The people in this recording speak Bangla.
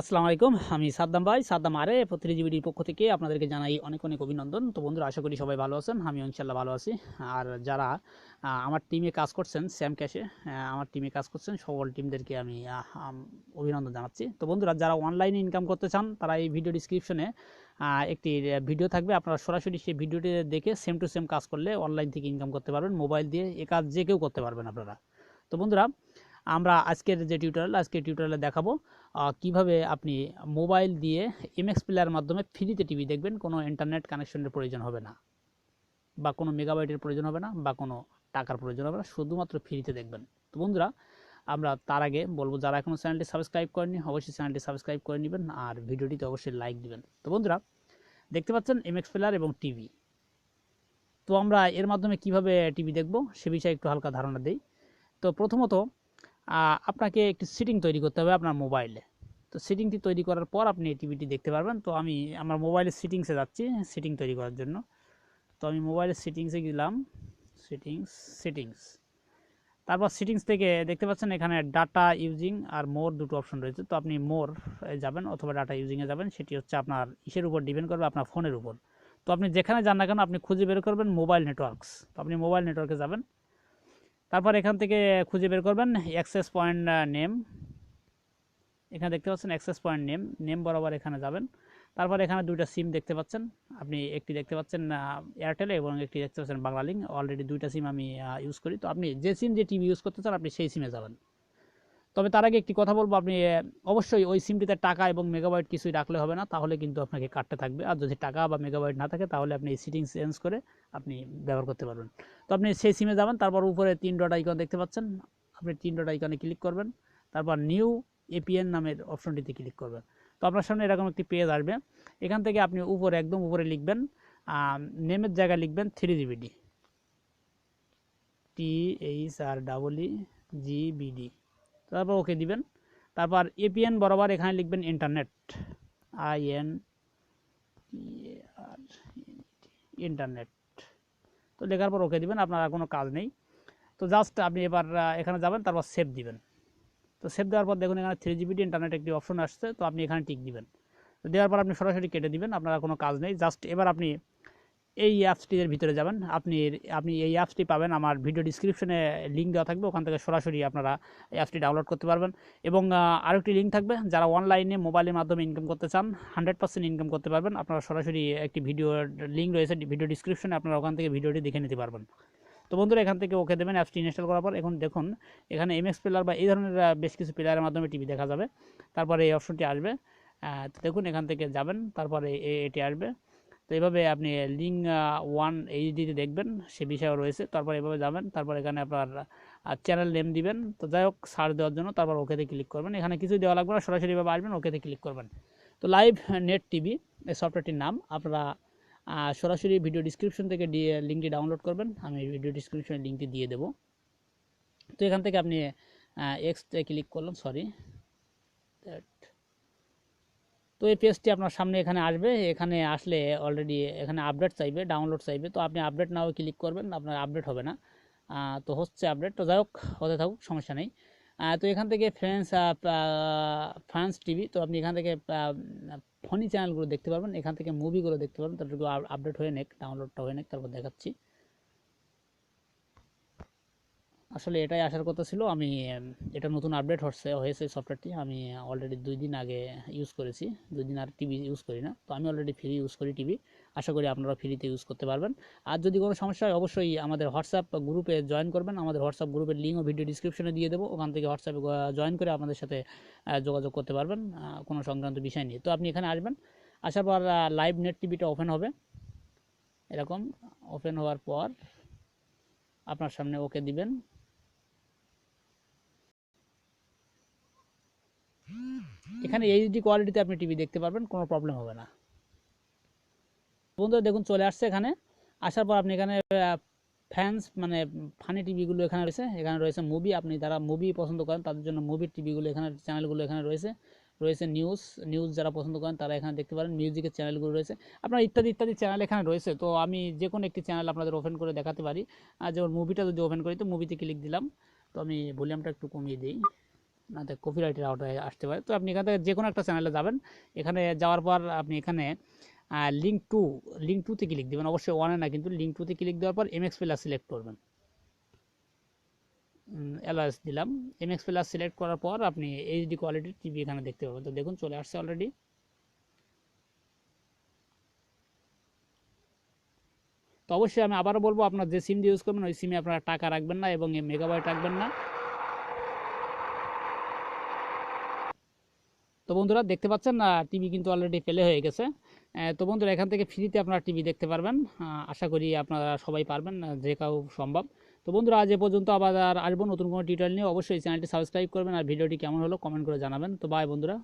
আসসালামু আলাইকুম। আমি সাদ্দাম ভাই। সাদ্দাম আরে প্রতিনিধিবিডির পক্ষ থেকে আপনাদেরকে জানাই অনেক অনেক অভিনন্দন। তো বন্ধুরা, আশা করি সবাই ভালো আছেন। আমি ইনশাল্লাহ ভালো আছি। আর যারা আমার টিমে কাজ করছেন স্যাম ক্যাশে আমার টিমে কাজ করছেন, সকল টিমদেরকে আমি অভিনন্দন জানাচ্ছি। তো বন্ধুরা, যারা অনলাইনে ইনকাম করতে চান, তারা এই ভিডিও ডিসক্রিপশনে একটি ভিডিও থাকবে। আপনারা সরাসরি সেই ভিডিওটি দেখে সেম টু সেম কাজ করলে অনলাইন থেকে ইনকাম করতে পারবেন। মোবাইল দিয়ে এ কাজ যে কেউ করতে পারবেন আপনারা। তো বন্ধুরা আমরা আজকের যে টিউটোরিয়াল আজকে টিউটোরিয়ালে দেখাবো কীভাবে আপনি মোবাইল দিয়ে এমএক্স প্লেয়ার মাধ্যমে ফ্রিতে টিভি দেখবেন, কোনো ইন্টারনেট কানেকশনের প্রয়োজন হবে না, বা কোনো মেগাবাইটের প্রয়োজন হবে না, বা কোনো টাকার প্রয়োজন হবে না, শুধুমাত্র ফ্রিতে দেখবেন। তো বন্ধুরা, আমরা তার আগে বলব, যারা এখনও চ্যানেলটি সাবস্ক্রাইব করেনি অবশ্যই চ্যানেলটি সাবস্ক্রাইব করে নেবেন, আর ভিডিওটিতে অবশ্যই লাইক দিবেন। তো বন্ধুরা, দেখতে পাচ্ছেন এমএক্স প্লেয়ার এবং টিভি তো আমরা এর মাধ্যমে কীভাবে টিভি দেখব, সে বিষয়ে একটু হালকা ধারণা দেই। তো প্রথমত আপনাকে একটি সিটিং তৈরি করতে হবে আপনার মোবাইলে তো সিটিংটি তৈরি করার পর আপনি এই টিভিটি দেখতে পারবেন। তো আমি আমার মোবাইলের সিটিংসে যাচ্ছি সিটিং তৈরি করার জন্য। তো আমি মোবাইলের সিটিংসে গেলাম সিটিংস সিটিংস তারপর সিটিংস থেকে দেখতে পাচ্ছেন এখানে ডাটা ইউজিং আর মোর দুটো অপশন রয়েছে। তো আপনি মোর যাবেন অথবা ডাটা ইউজিংয়ে যাবেন, সেটি হচ্ছে আপনার ইসের উপর ডিপেন্ড করবে, আপনার ফোনের উপর। তো আপনি যেখানে যান না কেন, আপনি খুঁজে বের করবেন মোবাইল নেটওয়ার্কস তো আপনি মোবাইল নেটওয়ার্কে যাবেন। তারপর এখান থেকে খুঁজে বের করবেন অ্যাক্সেস পয়েন্ট নেম এখানে দেখতে পাচ্ছেন অ্যাক্সেস পয়েন্ট নেম নেম বরাবর এখানে যাবেন। তারপর এখানে দুইটা সিম দেখতে পাচ্ছেন। আপনি একটি দেখতে পাচ্ছেন এয়ারটেল এবং একটি দেখতে পাচ্ছেন বাংলালিং অলরেডি দুইটা সিম আমি ইউজ করি। তো আপনি যে সিম যে টিভি ইউজ করতে চান, আপনি সেই সিমে যাবেন। তবে তার আগে একটি কথা বলব, আপনি অবশ্যই ওই সিমটিতে টাকা এবং মেগাবাইট কিছুই রাখলে হবে না, তাহলে কিন্তু আপনাকে কাটতে থাকবে। আর যদি টাকা বা মেগাবাইট না থাকে, তাহলে আপনি এই সিটিংস চেঞ্জ করে আপনি ব্যবহার করতে পারবেন। তো আপনি সেই সিমে যাবেন, তারপর উপরে তিন ডট আইকন দেখতে পাচ্ছেন। আপনি তিন ডট আইকনে ক্লিক করবেন, তারপর নিউ এপিএন নামের অপশনটিতে ক্লিক করবেন। তো আপনার সামনে এরকম একটি পেজ আসবে। এখান থেকে আপনি উপরে, একদম উপরে লিখবেন নেমের জায়গায় লিখবেন three GBD T H R double E G BD তারপর ওকে দিবেন। তারপর এপিএন বরাবর এখানে লিখবেন ইন্টারনেট আই এন ইন্টারনেট তো লেখার পর ওকে দিবেন, আপনার আর কোনো কাজ নেই। তো জাস্ট আপনি এবার এখানে যাবেন, তারপর সেভ দিবেন। তো সেভ দেওয়ার পর দেখুন এখানে থ্রি জিবিটি ইন্টারনেট একটি অপশন আসছে, তো আপনি এখানে টিক দিবেন। দেওয়ার পর আপনি সরাসরি কেটে দিবেন, আপনার আর কোনো কাজ নেই। জাস্ট এবার আপনি এই অ্যাপসটির ভিতরে যাবেন। আপনি আপনি এই অ্যাপসটি পাবেন। আমার ভিডিও ডিসক্রিপশনে লিঙ্ক দেওয়া থাকবে। ওখান থেকে সরাসরি আপনারা অ্যাপসটি ডাউনলোড করতে পারবেন। এবং আরেকটি লিঙ্ক থাকবে। যারা অনলাইনে মোবাইলের মাধ্যমে ইনকাম করতে চান হান্ড্রেড পার্সেন্ট ইনকাম করতে পারবেন। আপনারা সরাসরি একটি ভিডিওর লিঙ্ক রয়েছে ভিডিও ডিসক্রিপশনে আপনারা ওখান থেকে ভিডিওটি দেখে নিতে পারবেন। তো বন্ধুরা, এখান থেকে ওকে দেবেন অ্যাপসটি ইনস্টল করার পর। এখন দেখুন, এখানে এমএক্স প্লেয়ার বা এই ধরনের বেশ কিছু প্লেয়ারের মাধ্যমে টিভি দেখা যাবে। তারপরে এই অপশনটি আসবে। দেখুন, এখান থেকে যাবেন। তারপরে এটি আসবে। তো এভাবে আপনি লিঙ্ক ওয়ান এইচডিতে দেখবেন, সে বিষয়েও রয়েছে। তারপর এভাবে যাবেন, তারপর এখানে আপনার চ্যানেল নেম দিবেন। তো যাই হোক সার্চ দেওয়ার জন্য তারপর ওকেতে ক্লিক করবেন। এখানে কিছুই দেওয়া লাগবে না সরাসরিভাবে আসবেন ওকেতে ক্লিক করবেন। তো লাইভ নেট টিভি এই সফটওয়্যারটির নাম, আপনারা সরাসরি ভিডিও ডিসক্রিপশন থেকে লিঙ্কটি ডাউনলোড করবেন। আমি ভিডিও ডিসক্রিপশনে লিঙ্কটি দিয়ে দেবো। তো এখান থেকে আপনি এক্সতে ক্লিক করলাম সরি তো এই পেজটি আপনার সামনে এখানে আসবে। এখানে আসলে অলরেডি এখানে আপডেট চাইবে ডাউনলোড চাইবে। তো আপনি আপডেট নাও ক্লিক করবেন, আপনার আপডেট হবে না। তো হচ্ছে আপডেট তো যাই হোক হতে থাকুক, সমস্যা নেই। তো এখান থেকে ফ্রেন্স ফ্রান্স টিভি তো আপনি এখান থেকে ফনি চ্যানেলগুলো দেখতে পারবেন। এখান থেকে মুভিগুলো দেখতে পারবেন। তারপর আপডেট হয়ে নেক ডাউনলোডটা হয়ে নেক, তারপর দেখাচ্ছি। আসলে এটাই আসার কথা ছিল। আমি এটা নতুন আপডেট হচ্ছে, হয়েছে সফটওয়্যারটি আমি অলরেডি দুই দিন আগে ইউজ করেছি। দুই দিন আর টিভি ইউজ করি না। তো আমি অলরেডি ফ্রি ইউজ করি টিভি আশা করি আপনারা ফ্রিতে ইউজ করতে পারবেন। আর যদি কোনো সমস্যা হয়, অবশ্যই আমাদের হোয়াটসঅ্যাপ গ্রুপে জয়েন করবেন। আমাদের হোয়াটসঅ্যাপ গ্রুপের লিঙ্কও ভিডিও ডিসক্রিপশনে দিয়ে দেবো। ওখান থেকে হোয়াটসঅ্যাপে জয়েন করে আপনাদের সাথে যোগাযোগ করতে পারবেন। কোনো সংক্রান্ত বিষয় নিয়ে। তো আপনি এখানে আসবেন। আসার পর লাইভ নেট টিভিটা ওপেন হবে। এরকম ওপেন হওয়ার পর আপনার সামনে ওকে দিবেন। এখানে এইচডি কোয়ালিটিতে আপনি টিভি দেখতে পারবেন, কোনো প্রবলেম হবে না। বন্ধুরা, দেখুন, চলে আসছে এখানে। আসার পর আপনি এখানে ফ্যান্স মানে ফানি টিভিগুলো এখানে রয়েছে। এখানে রয়েছে মুভি আপনি যারা মুভি পছন্দ করেন, তাদের জন্য মুভির টিভিগুলো এখানে চ্যানেলগুলো এখানে রয়েছে। রয়েছে নিউজ নিউজ যারা পছন্দ করেন, তারা এখানে দেখতে পারেন। মিউজিকের চ্যানেলগুলো রয়েছে। আপনার ইত্যাদি ইত্যাদি চ্যানেল এখানে রয়েছে। তো আমি যে কোনো একটি চ্যানেল আপনাদের ওপেন করে দেখাতে পারি। আর যেমন মুভিটা যদি ওপেন করি, তো মুভিতে ক্লিক দিলাম। তো আমি ভলিউমটা একটু কমিয়ে দিই। না তো কপিরাইটের আওতায় আসতে পারে। তো আপনি এখান থেকে যে কোনো একটা চ্যানেলে যাবেন। এখানে যাওয়ার পর আপনি এখানে লিঙ্ক টু লিঙ্ক টুতে ক্লিক দেবেন। অবশ্যই ওয়ানে না, কিন্তু লিঙ্ক টুতে ক্লিক দেওয়ার পর এমএক্স প্লাস সিলেক্ট করবেন। এলওএস দিলাম। এমএক্স প্লাস সিলেক্ট করার পর আপনি এইচডি কোয়ালিটির টিভি এখানে দেখতে পাবেন। তো দেখুন, চলে আসছে অলরেডি তো অবশ্যই আমি আবারও বলব, আপনার যে সিম ইউজ করবেন, ওই সিমে আপনারা টাকা রাখবেন না এবং মেগাবাইট রাখবেন না। তো বন্ধুরা দেখতে পাচ্ছেন না টিভি কিন্তু অলরেডি ফেলে হয়ে গেছে। তো বন্ধুরা এখান থেকে ফ্রিতে আপনারা টিভি দেখতে পারবেন। আশা করি আপনারা সবাই পারবেন যে কাউ সম্ভব। তো বন্ধুরা আজ এ পর্যন্ত আবার আসব নতুন কোনো টিউটোরিয়াল নিয়ে। অবশ্যই চ্যানেলটি সাবস্ক্রাইব করবেন আর ভিডিওটি কেমন হলো কমেন্ট করে জানাবেন। তো বাই বন্ধুরা।